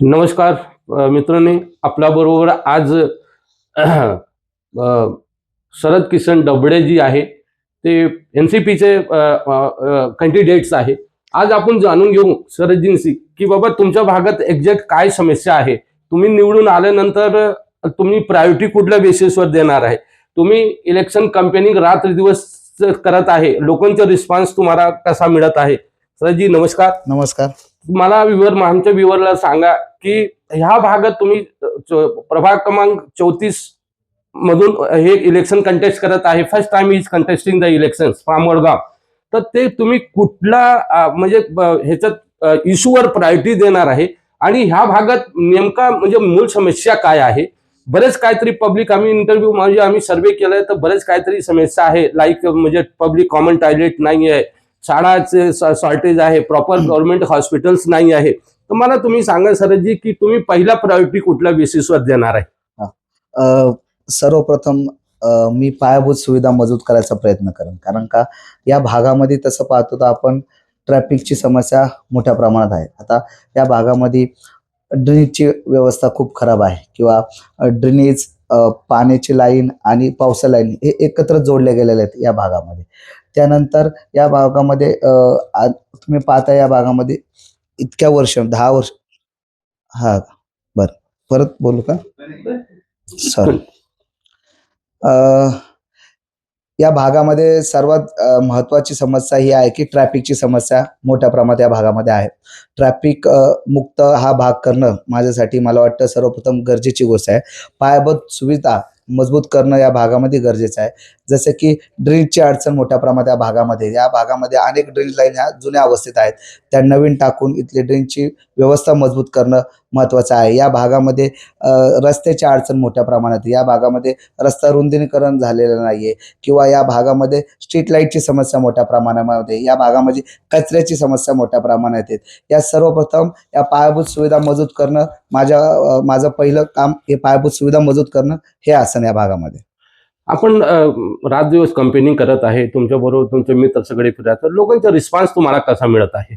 नमस्कार मित्रांनी. आपल्याबरोबर आज शरद किसन डबडे जी आहे ते एन सी पीचे कॅन्डिडेट्स आहे आज आपण जाणून घेऊ शरदजींशी की बाबा तुमच्या भागात एक्झॅक्ट काय समस्या आहे? तुम्ही निवडून आल्यानंतर तुम्ही प्रायोरिटी कुठल्या बेसिसवर देणार आहे? तुम्ही इलेक्शन कंपेनिंग रात्र दिवस करत आहे. लोकांचा रिस्पॉन्स तुम्हाला कसा मिळत आहे? सरजी नमस्कार. नमस्कार. मला विवर आमच्या विवरला सांगा की ह्या भागात तुम्ही प्रभाग क्रमांक चौतीस मधून हे इलेक्शन कंटेस्ट करत आहे. First time is contesting the election from Wadgaon तर ते तुम्ही कुठला म्हणजे ह्याच्यात इश्यूवर प्रायोरिटी देणार आहे? आणि ह्या भागात नेमका म्हणजे मूळ समस्या काय आहे? बरेच काहीतरी पब्लिक आम्ही इंटरव्ह्यू म्हणजे आम्ही सर्वे केलाय तर बरेच काहीतरी समस्या आहे. लाईक म्हणजे पब्लिक कॉमन टॉयलेट नाही आहे शाळाचे शॉर्टेज आहे प्रॉपर गव्हर्नमेंट हॉस्पिटल्स नाही आहे. तर मला तुम्ही सांगा सरजी की तुम्ही पहिला प्रायोरिटी कुठल्या बेसिसवर देणार आहे? सर्वप्रथम मी पायाभूत सुविधा मजबूत करायचा प्रयत्न करेन. कारण का या भागामध्ये तसं पाहतो तर आपण ट्रॅफिकची समस्या मोठ्या प्रमाणात आहे. आता या भागामध्ये ड्रेनेजची व्यवस्था खूप खराब आहे. किंवा ड्रेनेज पाण्याची लाईन आणि पावसा लाईन हे एकत्र जोडले गेलेले आहेत या भागामध्ये. त्यानंतर या भागामध्ये आज तुम्ही पाहता या भागामध्ये इतक्या वर्ष दहा वर्ष. हा बर. परत बोलू का? सॉरी या भागामध्ये सर्वात महत्वाची समस्या ही आहे की ट्रॅफिकची समस्या मोठ्या प्रमाणात या भागामध्ये आहे. ट्रॅफिक मुक्त हा भाग करणं माझ्यासाठी मला वाटतं सर्वप्रथम गरजेची गोष्ट आहे. पायाभूत सुविधा मजबूत करणं या भागामध्ये गरजेचं आहे. जसं की ड्रिलची अडचण मोठ्या प्रमाणात या भागामध्ये या भागामध्ये अनेक ड्रिल लाईन ह्या जुन्या अवस्थेत आहेत. त्या नवीन टाकून इथली ड्रिलची व्यवस्था मजबूत करणं महत्त्वाचं आहे. या भागामध्ये रस्त्याची अडचण मोठ्या प्रमाणात या भागामध्ये रस्ता रुंदीकरण झालेलं आहे किंवा या भागामध्ये स्ट्रीट लाईटची समस्या मोठ्या प्रमाणामध्ये या भागामध्ये कचऱ्याची समस्या मोठ्या प्रमाणात आहेत. या सर्वप्रथम या पायाभूत सुविधा मजबूत करणं माझ्या माझं पहिलं काम हे पायाभूत सुविधा मजबूत करणं हे असं असन या भागामध्ये? आपण रात दिवस कंपेनिंग करत आहे तुमच्या बरोबर तुमचे मित्र सगळे फिरत लोकांचा रिस्पॉन्स तुम्हाला कसा मिळत आहे?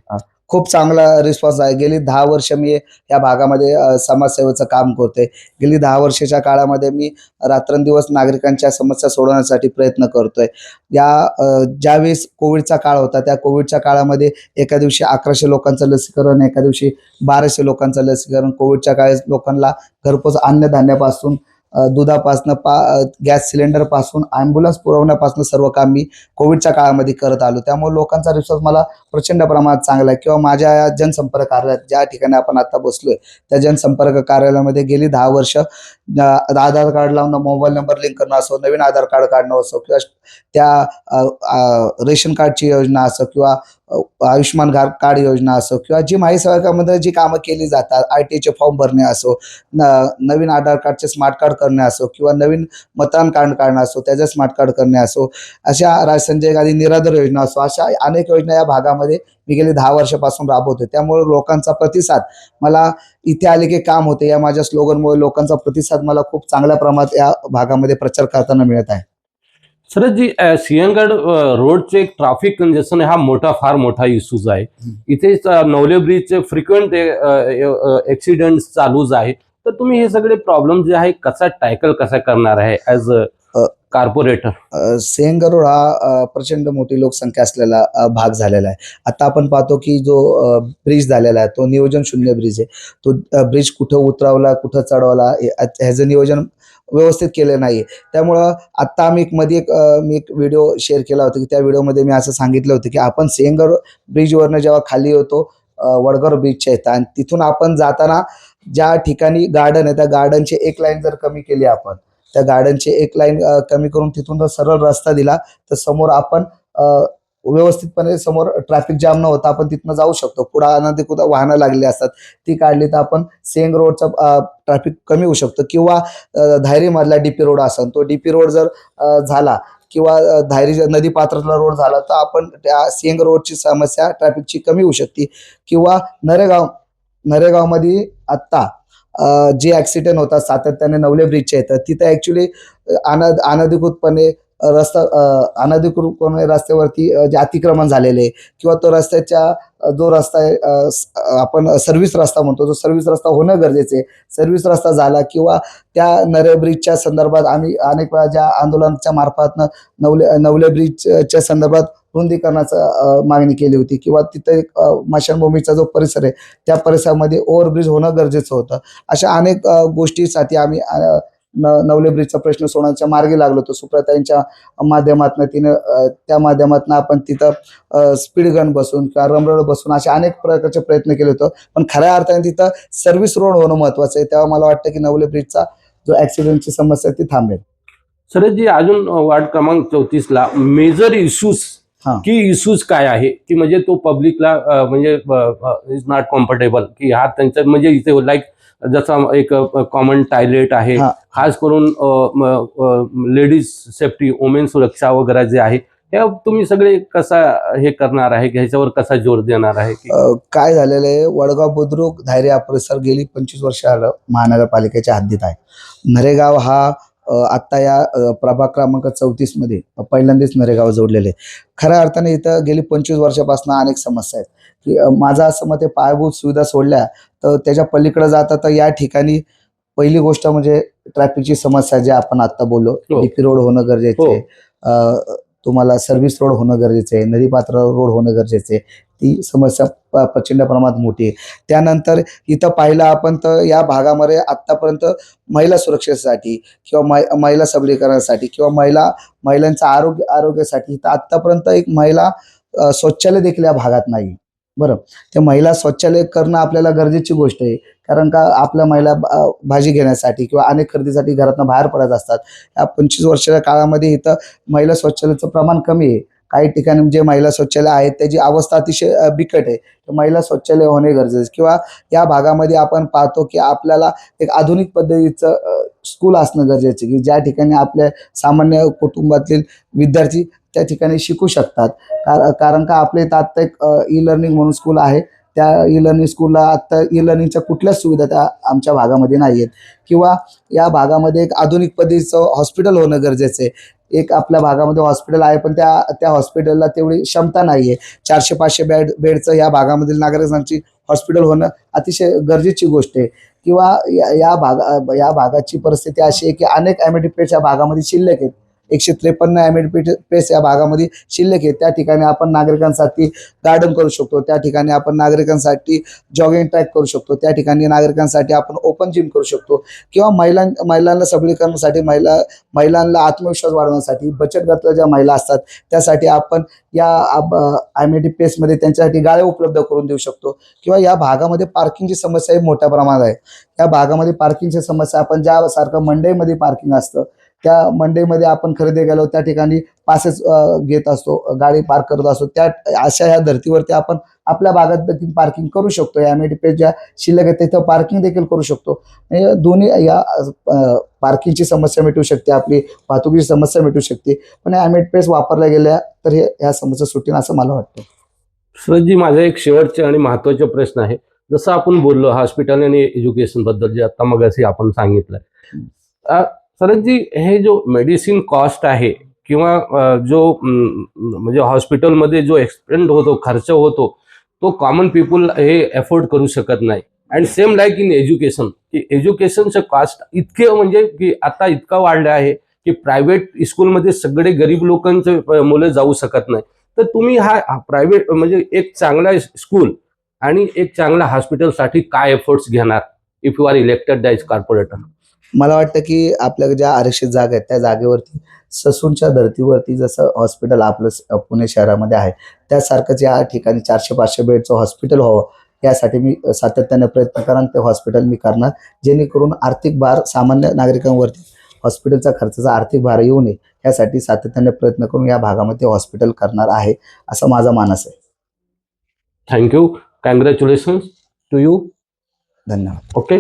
खूप चांगला रिस्पॉन्स आहे. गेली दहा वर्ष मी या भागामध्ये समाजसेवेचं काम करतोय. गेली दहा वर्षाच्या काळामध्ये मी रात्रंदिवस नागरिकांच्या समस्या सोडवण्यासाठी प्रयत्न करतोय. या ज्यावेळेस कोविडचा काळ होता त्या कोविडच्या काळामध्ये एका दिवशी अकराशे लोकांचं लसीकरण एका दिवशी बाराशे लोकांचं लसीकरण कोविडच्या काळात लोकांना घरपोच अन्नधान्यापासून दुधापासनं पा गॅस सिलेंडरपासून ॲम्ब्युलन्स पुरवण्यापासून सर्व काम मी कोविडच्या काळामध्ये करत आलो. त्यामुळे लोकांचा रिस्पॉन्स मला प्रचंड प्रमाणात चांगला आहे. किंवा माझ्या या जनसंपर्क कार्यालयात ज्या ठिकाणी आपण आता बसलोय त्या जनसंपर्क कार्यालयामध्ये गेली दहा वर्ष आधार कार्ड लावणं मोबाईल नंबर लिंक करणं असो नवीन आधार कार्ड काढणं असो किंवा त्या रेशन कार्डची योजना असो किंवा आयुष्यमान कार्ड योजना असो किंवा जी माहिती सेवकामध्ये जी कामं केली जातात आय टीचे फॉर्म भरणे असो न नवीन आधार कार्डचे स्मार्ट कार्ड करणे असो किंवा नवीन मतदान कार्ड काढणं असो त्याचं स्मार्ट कार्ड करणे असो अशा राज संजय गांधी निराधार योजना असो अशा अनेक योजना या भागामध्ये मी गेली दहा वर्षापासून राबवतोय. त्यामुळे लोकांचा प्रतिसाद मला इथे आले की काम होते. या माझ्या स्लोगनमुळे लोकांचा प्रतिसाद मला खूप चांगल्या प्रमाणात या भागामध्ये प्रचार करताना मिळत आहे. सरजी सिंहगड रोडचे ट्रॅफिक कंजेशन हा मोठा फार मोठा इश्यूज आहे. इथे नवले ब्रिजचे फ्रिक्वेंट ऍक्सिडेंट चालूच आहे. तर तुम्ही हे सगळे प्रॉब्लेम जे आहे कसा टॅकल कसा करणार आहे as a, corporator a, Sinhagad road हा प्रचंड मोठी लोकसंख्या असलेला भाग झालेला आहे. आता आपण पाहतो की जो ब्रिज झालेला आहे तो नियोजन शून्य ब्रिज आहे. तो ब्रिज कुठं उतरवला कुठं चढवला ह्याचं नियोजन व्यवस्थित केलं नाही त्यामुळं आत्ता आम्ही एक मध्ये एक मी एक व्हिडिओ शेअर केला होता की त्या व्हिडिओमध्ये मी असं सांगितलं होतं की आपण सिंहगड ब्रिजवरनं जेव्हा खाली होतो वडगर बीचच्या इथं आणि तिथून आपण जाताना ज्या ठिकाणी गार्डन आहे त्या गार्डनची एक लाईन जर कमी केली आपण त्या गार्डनची एक लाईन कमी करून तिथून जर सरळ रस्ता दिला तर समोर आपण व्यवस्थितपणे समोर ट्रॅफिक जाम न होता आपण तिथनं जाऊ शकतो. पुढं अनधिक कुठं वाहनं लागली असतात ती काढली तर आपण सेंग रोडचा ट्रॅफिक कमी होऊ शकतो. किंवा धायरीमधला डी पी रोड असेल तो डी पी रोड जर झाला किंवा धायरी नदी पात्रातला रोड झाला तर आपण त्या सेंग रोडची समस्या ट्रॅफिकची कमी होऊ शकते. किंवा नरेगाव नरेगावमध्ये आत्ता जे ॲक्सिडेंट होतात सातत्याने नवले ब्रिजच्या येतात तिथं ॲक्च्युली अना अनधिकृतपणे रस्ता अ, अनधिकृतपणे रस्त्यावरती जे अतिक्रमण झालेले आहे किंवा तो रस्त्याच्या जो रस्ता आहे आपण सर्व्हिस रस्ता म्हणतो तो सर्व्हिस रस्ता होणं गरजेचं आहे. सर्व्हिस रस्ता झाला किंवा त्या नरे ब्रिजच्या संदर्भात आम्ही अनेक वेळा ज्या आंदोलनाच्या मार्फतनं नवले नवले ब्रिजच्या संदर्भात रुंदीकरणाचं मागणी केली होती किंवा तिथे एक अ, जो परिसर आहे त्या परिसरामध्ये ओव्हरब्रिज होणं गरजेचं होतं. अशा अनेक गोष्टीसाठी आम्ही नवले ब्रिजचा प्रश्न सोडवण्याच्या मार्गी लागलो होतो. सुप्रताईंच्या माध्यमातून तिनं त्या माध्यमातून आपण तिथं स्पीड गन बसून किंवा रमरड बसून असे अनेक प्रकारचे प्रयत्न केले होते. पण खऱ्या अर्थाने तिथं सर्व्हिस रोड होणं महत्वाचं आहे. तेव्हा मला वाटतं की नवले ब्रिजचा जो ऍक्सिडेंटची समस्या आहे ती थांबेल. सरजी अजून वार्ड क्रमांक चौतीसला मेजर इश्यूज की इश्यूज काय आहे? की म्हणजे तो पब्लिकला म्हणजे इज नॉट कम्फर्टेबल की हा त्यांच्या म्हणजे इथे लाईक जसा एक कॉमन टॉयलेट आहे. खास करून लेडीज सेफ्टी वुमेन सुरक्षा वगैरे जे आहे हे तुम्ही सगळे कसा हे करणार आहे? ह्याच्यावर कसा जोर देणार आहे? काय झालेलं आहे? वडगाव बुद्रुक धायरे परिसर गेली पंचवीस वर्ष आलं महानगरपालिकेच्या हद्दीत आहे. नरेगाव हा आत्ता या प्रभाग क्रमांक चौतीसमध्ये पहिल्यांदाच नरेगाव जोडलेले. खऱ्या अर्थाने इथं गेली पंचवीस वर्षापासून अनेक समस्या आहेत की माझं असं मत पायाभूत सुविधा सोडल्या तर त्याच्या पलीकडे जाता तर या ठिकाणी पहिली गोष्ट म्हणजे ट्रॅफिकची समस्या जे आपण आता बोललो हो. डीपी रोड होणं गरजेचं हो. आहे अ, तुम्हाला सर्व्हिस रोड होणं गरजेचं आहे नदीपात्र रोड होणं गरजेचं आहे ती समस्या प्रचंड प्रमाणात मोठी आहे. त्यानंतर इथं पाहिलं आपण तर या भागामध्ये आत्तापर्यंत महिला सुरक्षेसाठी किंवा मै- महिला सबलीकरणासाठी किंवा महिला महिलांचा आरोग्य आरोग्यासाठी इथं आत्तापर्यंत एक महिला शौचालय देखील या भागात नाही. बरं. ते महिला शौचालय करणं आपल्याला गरजेची गोष्ट आहे. कारण का आपल्या महिला भाजी घेण्यासाठी किंवा अनेक खरेदीसाठी घरातनं बाहेर पडत असतात. या पंचवीस वर्षाच्या काळामध्ये इथं महिला शौचालयाचं प्रमाण कमी आहे. काही ठिकाणी जे महिला शौचालय आहेत त्याची अवस्था अतिशय बिकट आहे. तर महिला शौचालय होणे गरजेचं किंवा या भागामध्ये आपण पाहतो की आपल्याला एक आधुनिक पद्धतीचं स्कूल असणं गरजेचं आहे. की ज्या ठिकाणी आपल्या सामान्य कुटुंबातील विद्यार्थी त्या ठिकाणी शिकू शकतात. कार- कारण का आपल्या आत्ता एक ई लर्निंग म्हणून स्कूल आहे. त्या ई लर्निंग स्कूलला आत्ता ई लर्निंगच्या कुठल्याच सुविधा त्या आमच्या भागामध्ये नाही आहेत किंवा या भागामध्ये एक आधुनिक पद्धतीचं हॉस्पिटल होणं गरजेचं आहे. एक आपल्या भागामध्ये हॉस्पिटल आहे पण त्या त्या हॉस्पिटलला तेवढी क्षमता नाही आहे चारशे पाचशे बेड बेडचं या भागामधील नागरिकांची हॉस्पिटल होणं अतिशय गरजेची गोष्ट आहे. किंवा या या भागा या भागाची परिस्थिती अशी आहे की अनेक ॲमेडिपेट्स या भागामध्ये शिल्लक आहेत. एकशे त्रेपन्न ॲमेडिपेट पेस या भागामध्ये शिल्लक आहे. त्या ठिकाणी आपण नागरिकांसाठी गार्डन करू शकतो. त्या ठिकाणी आपण नागरिकांसाठी जॉगिंग ट्रॅक करू शकतो. त्या ठिकाणी नागरिकांसाठी आपण ओपन जिम करू शकतो. किंवा महिलां महिलांना सबलीकरणासाठी महिला महिलांना आत्मविश्वास वाढवण्यासाठी बचत गटाच्या ज्या महिला असतात त्यासाठी आपण या आयमेटी पेसमध्ये त्यांच्यासाठी गाळे उपलब्ध करून देऊ शकतो. किंवा या भागामध्ये पार्किंगची समस्या ही मोठ्या प्रमाणात आहे. या भागामध्ये पार्किंगची समस्या आपण ज्या सारखं मंडईमध्ये पार्किंग असतं त्या मंडईमध्ये आपण खरेदी गेलो त्या ठिकाणी पासेस घेत असतो गाडी पार्क करत असतो. त्या अशा ह्या धर्तीवरती आपण आपल्या भागात देखील पार्किंग करू शकतो. या मेडी पेस ज्या शिल्लक आहे तिथं पार्किंग देखील करू शकतो. म्हणजे दोन्ही या पार्किंगची समस्या मिटू शकते आपली वाहतुकीची समस्या मिटू शकते. पण ॲमेट पेस वापरल्या गेल्या तर हे ह्या समस्या सुटेल असं मला वाटतं. सरजी माझा एक शेवटचे आणि महत्त्वाचे प्रश्न आहे. जसं आपण बोललो हॉस्पिटल आणि एज्युकेशनबद्दल जे आता मग आपण सांगितलं. सरजी हे जो मेडिसिन कॉस्ट आहे किंवा जो म्हणजे हॉस्पिटलमध्ये जो एक्सपेंड होतो खर्च होतो तो कॉमन पीपल हे एफोर्ड करू शकत नाही. And same like in education की एज्युकेशनचं कॉस्ट इतके म्हणजे की आता इतका वाढलं आहे की प्रायव्हेट स्कूलमध्ये सगळे गरीब लोकांचे मुलं जाऊ शकत नाही. तर तुम्ही हा प्रायव्हेट म्हणजे एक चांगला स्कूल आणि एक चांगल्या हॉस्पिटलसाठी काय एफर्ट्स घेणार if you are elected the corporator मला वाटतं की आपल्या ज्या आरक्षित जागा आहेत त्या जागेवरती ससूनच्या धर्तीवरती जसं हॉस्पिटल आपलं पुणे शहरामध्ये आहे त्यासारखंच या ठिकाणी चारशे पाचशे बेडचं हॉस्पिटल व्हावं यासाठी मी सातत्याने प्रयत्न करणार ते हॉस्पिटल मी करणार जेणेकरून आर्थिक भार सामान्य नागरिकांवरती हॉस्पिटलचा खर्चाचा आर्थिक भार येऊ नये यासाठी सातत्याने प्रयत्न करून या भागामध्ये हॉस्पिटल करणार आहे असा माझा मानस आहे. Thank you congratulation to you धन्यवाद. ओके